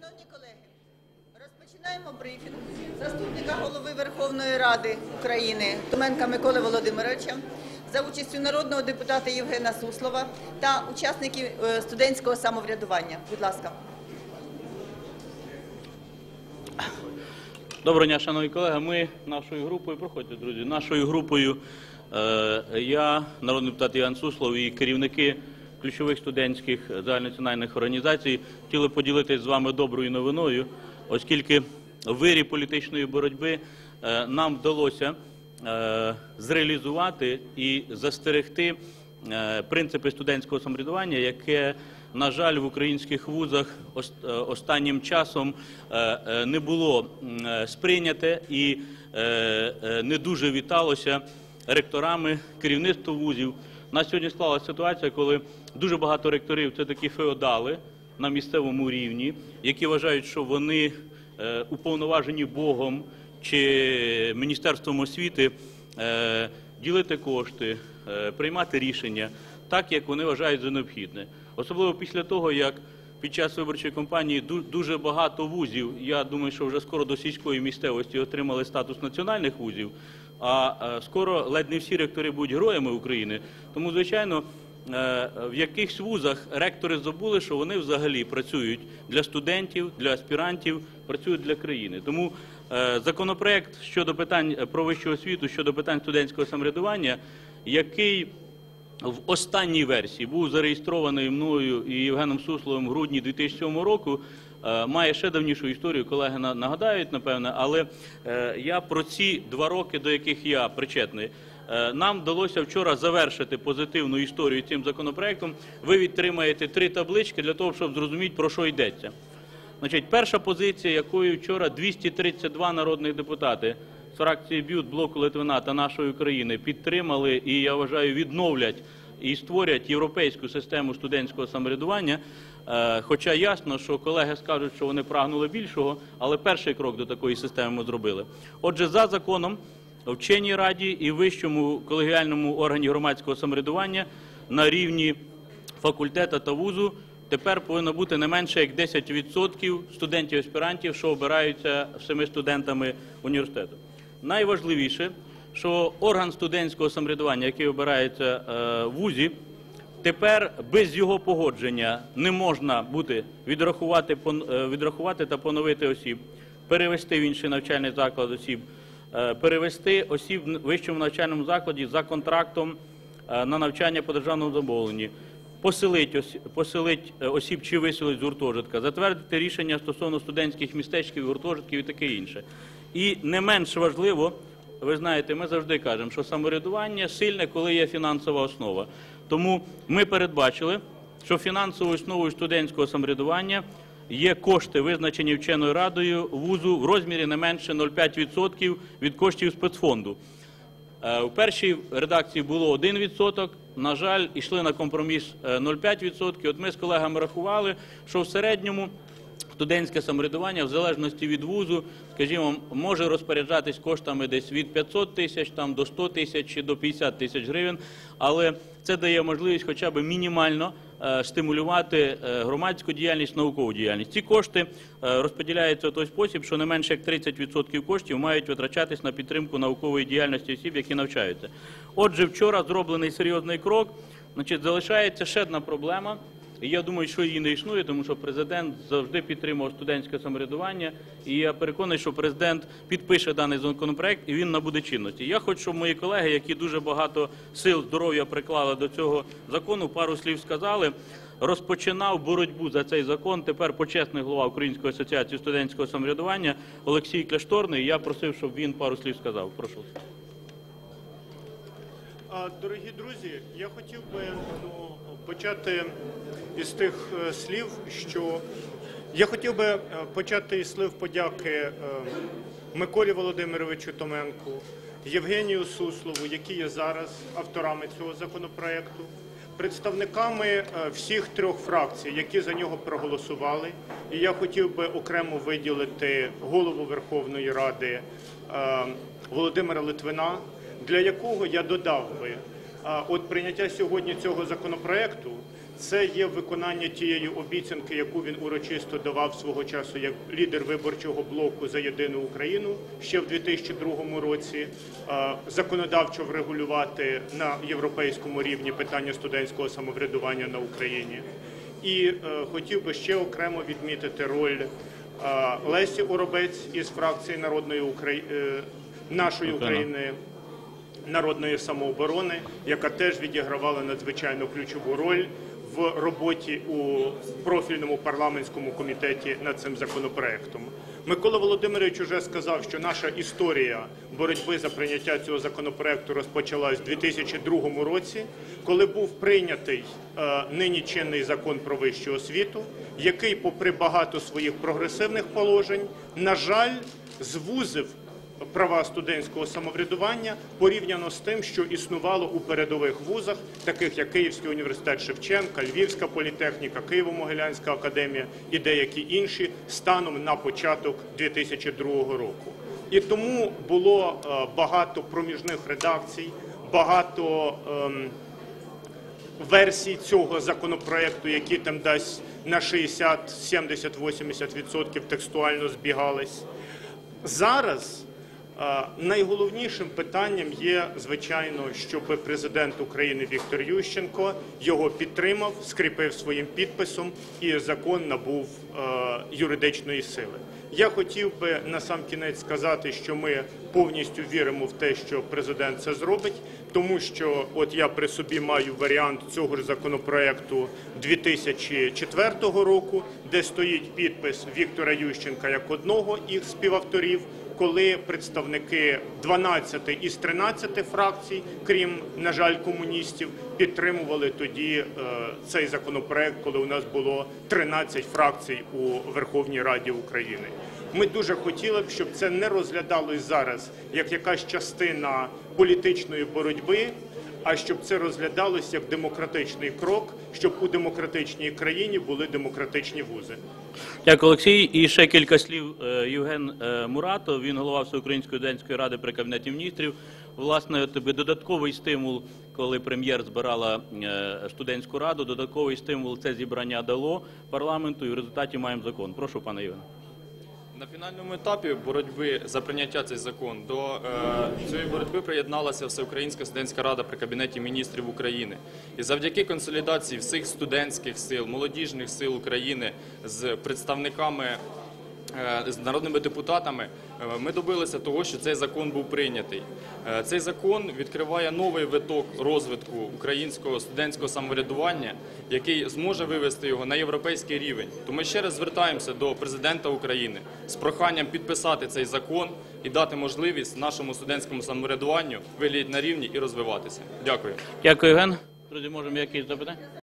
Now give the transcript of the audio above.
Шановні колеги, розпочинаємо брифінг заступника голови Верховної Ради України Томенка Миколи Володимировича за участю народного депутата Євгена Суслова та учасників е, студентського самоврядування. Будь ласка. Доброго дня, шановні колеги. Ми нашою групою, проходьте, друзі, нашою групою е, я, народний депутат Іван Суслов і керівники ключових студентських загальнонаціональних організацій хотіли поділитися з вами доброю новиною, оскільки в вирі політичної боротьби е, нам вдалося е, зреалізувати і застерегти е, принципи студентського самоврядування, яке на жаль, в українських вузах е, останнім часом е, е, не було е, сприйняте і е, е, не дуже віталося ректорами, керівництво вузів. У нас сьогодні склалася ситуація, коли дуже багато ректорів це такі феодали на місцевому рівні, які вважають, що вони е, уповноважені Богом чи Міністерством освіти е, ділити кошти, е, приймати рішення так, як вони вважають за необхідне. Особливо після того, як під час виборчої кампанії дуже багато вузів, я думаю, що вже скоро до сільської місцевості отримали статус національних вузів, а е, скоро ледь не всі ректори будуть героями України. Тому, звичайно, е, в якихось вузах ректори забули, що вони взагалі працюють для студентів, для аспірантів, працюють для країни. Тому е, законопроект щодо питань про вищу освіту, щодо питань студентського самоврядування, який в останній версії був зареєстрований мною і Євгеном Сусловим в грудні 2007 року. Е, Має ще давнішу історію, колеги нагадають, напевне, але е, я про ці два роки, до яких я причетний, е, нам вдалося вчора завершити позитивну історію цим законопроектом. Ви відтримаєте три таблички для того, щоб зрозуміти, про що йдеться. Значить, перша позиція, якою вчора 232 народних депутати з фракції Б'ют, блоку Литвина та нашої України підтримали і я вважаю відновлять і створять європейську систему студентського самоврядування. Е, Хоча ясно, що колеги скажуть, що вони прагнули більшого, але перший крок до такої системи ми зробили. Отже, за законом вченій раді і вищому колегіальному органі громадського самоврядування на рівні факультету та вузу тепер повинно бути не менше як 10% студентів-аспірантів, що обираються всіми студентами університету. Найважливіше, що орган студентського самоврядування, який обирається е, в вузі, тепер без його погодження не можна буде відрахувати, е, відрахувати та поновити осіб, перевести в інший навчальний заклад осіб, е, перевести осіб в вищому навчальному закладі за контрактом е, на навчання по державному замовленні, поселить, ос- поселить осіб чи виселить з гуртожитка, затвердити рішення стосовно студентських містечків, гуртожитків і таке інше. І не менш важливо, ви знаєте, ми завжди кажемо, що самоврядування сильне, коли є фінансова основа. Тому ми передбачили, що фінансовою основою студентського самоврядування є кошти, визначені вченою радою вузу в розмірі не менше 0,5% від коштів спецфонду. Е, У першій редакції було 1%, на жаль, йшли на компроміс е, 0,5%. От ми з колегами рахували, що в середньому студентське самоврядування, в залежності від вузу, скажімо, може розпоряджатись коштами десь від 500 тисяч до 100 тисяч чи до 50 тисяч гривень, але це дає можливість хоча б мінімально е, стимулювати е, громадську діяльність, наукову діяльність. Ці кошти е, розподіляються в той спосіб, що не менше як 30% коштів мають витрачатись на підтримку наукової діяльності осіб, які навчаються. Отже, вчора зроблений серйозний крок. Значить, залишається ще одна проблема. І я думаю, що її не існує, тому що президент завжди підтримував студентське самоврядування. І я переконаний, що президент підпише даний законопроект і він набуде чинності. Я хочу, щоб мої колеги, які дуже багато сил, здоров'я приклали до цього закону, пару слів сказали. Розпочинав боротьбу за цей закон. Тепер почесний голова Української асоціації студентського самоврядування Олексій Кляшторний. Я просив, щоб він пару слів сказав. Прошу. Дорогі друзі, я хотів би ну, почати із тих е, слів, що я хотів би е, почати із слів подяки е, Миколі Володимировичу Томенку, Євгенію Суслову, які є зараз авторами цього законопроекту, представниками всіх трьох фракцій, які за нього проголосували. І я хотів би окремо виділити голову Верховної Ради Володимира Литвина, для якого я додав би от прийняття сьогодні цього законопроекту Це є виконання тієї обіцянки, яку він урочисто давав свого часу як лідер виборчого блоку за єдину Україну ще в 2002 році. Законодавчо врегулювати на європейському рівні питання студентського самоврядування на Україні. І е, хотів би ще окремо відмітити роль е, Лесі Оробець із фракції народної е, нашої України народної самооборони, яка теж відігравала надзвичайно ключову роль в роботі у профільному парламентському комітеті над цим законопроектом. Микола Володимирович уже сказав, що наша історія боротьби за прийняття цього законопроекту розпочалась у 2002 році, коли був прийнятий е, нині чинний закон про вищу освіту, який, попри багато своїх прогресивних положень, на жаль, звузив права студентського самоврядування порівняно з тим, що існувало у передових вузах, таких як Київський університет Шевченка, Львівська політехніка, Києво-Могилянська академія і деякі інші станом на початок 2002 року. І тому було е, багато проміжних редакцій, багато. ем, версій цього законопроекту, які там десь на 60, 70, 80% текстуально збігались. Зараз найголовнішим питанням є, звичайно, щоб президент України Віктор Ющенко його підтримав, скріпив своїм підписом, і закон набув юридичної сили. Я хотів би на сам кінець сказати, що ми повністю віримо в те, що президент це зробить, тому що от я при собі маю варіант цього ж законопроекту 2004 року, де стоїть підпис Віктора Ющенка як одного із співавторів. Коли представники 12 із 13 фракцій, крім на жаль, комуністів, підтримували тоді е, цей законопроект, коли у нас було 13 фракцій у Верховній Раді України. Ми дуже хотіли б, щоб це не розглядалось зараз як якась частина політичної боротьби, а щоб це розглядалось як демократичний крок, щоб у демократичній країні були демократичні вузи. Дякую, Олексій. І ще кілька слів. Е, Євген е, Муратов, він голова Всеукраїнської студентської ради при кабінеті міністрів. Власне, тобі додатковий стимул, коли прем'єр збирала е, студентську раду, додатковий стимул це зібрання дало парламенту, і в результаті маємо закон. Прошу, пане Євгене. На фінальному етапі боротьби за прийняття цей закон до е, цієї боротьби приєдналася Всеукраїнська студентська рада при кабінеті міністрів України. І завдяки консолідації всіх студентських сил, молодіжних сил України з представниками. Е, З народними депутатами е, ми добилися того, що цей закон був прийнятий. Е, Цей закон відкриває новий виток розвитку українського студентського самоврядування, який зможе вивести його на європейський рівень. Тому ще раз звертаємося до президента України з проханням підписати цей закон і дати можливість нашому студентському самоврядуванню виглядати на рівні і розвиватися. Дякую. Дякую, Євген. Друзі, можемо якісь запитання?